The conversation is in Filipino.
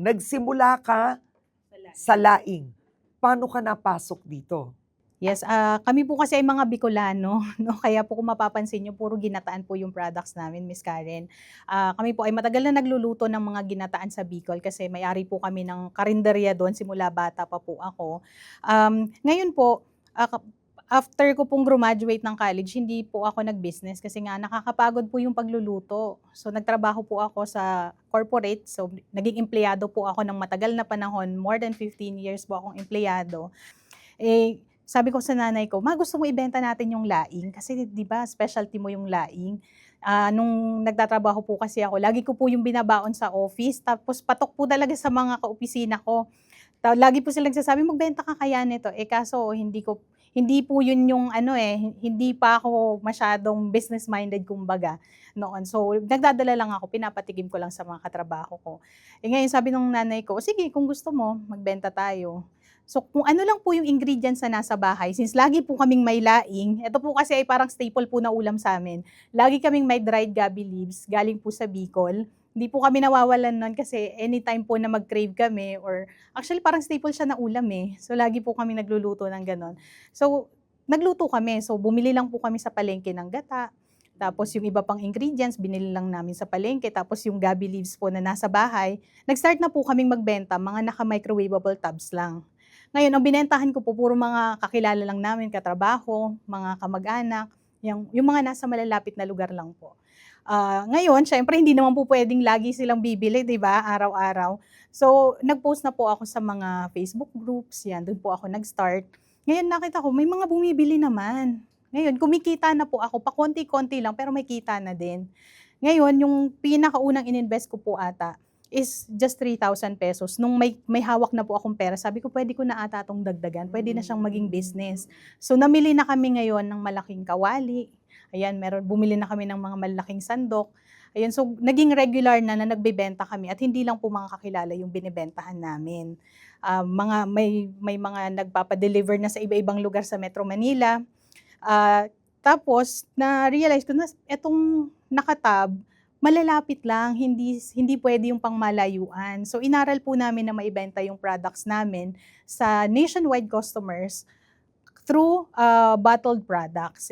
nagsimula ka sa laing. Paano ka napasok dito? Yes, ah, kami po kasi ay mga Bicolano, no? Kaya po kung mapapansin niyo, puro ginataan po yung products namin, Miss Karen. Ah, kami po ay matagal na nagluluto ng mga ginataan sa Bicol kasi may-ari po kami ng karinderya doon simula bata pa po ako. Um, ngayon po, kap- after ko pong graduate ng college, hindi po ako nag-business kasi nga nakakapagod po yung pagluluto. So nagtrabaho po ako sa corporate, so naging empleyado po ako ng matagal na panahon, more than 15 years po akong empleyado. Eh, sabi ko sa nanay ko, ma gusto mo ibenta natin yung laing kasi 'di ba specialty mo yung laing. Ah, nung nagtatrabaho po kasi ako, lagi ko po yung binabaon sa office tapos patok po talaga sa mga kaopisina ko. Lagi po sila nagsasabi magbenta ka kaya nito. Eh kaso hindi ko hindi po yun yung ano eh, hindi pa ako masyadong business minded kumbaga noon. So nagdadala lang ako, pinapatikim ko lang sa mga katrabaho ko. Eh ngayon sabi ng nanay ko, sige kung gusto mo, magbenta tayo. So kung ano lang po yung ingredients na nasa bahay, since lagi po kaming may laing, ito po kasi ay parang staple po na ulam sa amin. Lagi kaming may dried gabi leaves, galing po sa Bicol. Hindi po kami nawawalan nun kasi anytime po na mag-crave kami or actually parang staple siya na ulam eh. So lagi po kami nagluluto ng ganon. So nagluto kami. So bumili lang po kami sa palengke ng gata. Tapos yung iba pang ingredients, binili lang namin sa palengke. Tapos yung gabi leaves po na nasa bahay, nag-start na po kaming magbenta, mga naka-microwavable tubs lang. Ngayon, ang binentahan ko po, puro mga kakilala lang namin, katrabaho, mga kamag-anak, yung, yung mga nasa malalapit na lugar lang po. Ah, ngayon, syempre, hindi naman po pwedeng lagi silang bibili, di ba, araw-araw. So, nag-post na po ako sa mga Facebook groups, yan, doon po ako nag-start. Ngayon, nakita ko, may mga bumibili naman. Ngayon, kumikita na po ako, pa konti-konti lang, pero may kita na din. Ngayon, yung pinakaunang ininvest ko po ata, is just 3,000 pesos. Nung may, may hawak na po akong pera, sabi ko, pwede ko na ata itong dagdagan. Pwede na siyang maging business. So, namili na kami ngayon ng malaking kawali. Ayan, meron, bumili na kami ng mga malaking sandok. Ayan, so naging regular na na nagbebenta kami at hindi lang po mga kakilala yung binibentahan namin. Ah, mga may may mga nagpapa-deliver na sa iba-ibang lugar sa Metro Manila. Ah, tapos na realize ko na etong nakatab malalapit lang, hindi hindi pwede yung pangmalayuan. So inaral po namin na maibenta yung products namin sa nationwide customers through uh, bottled products.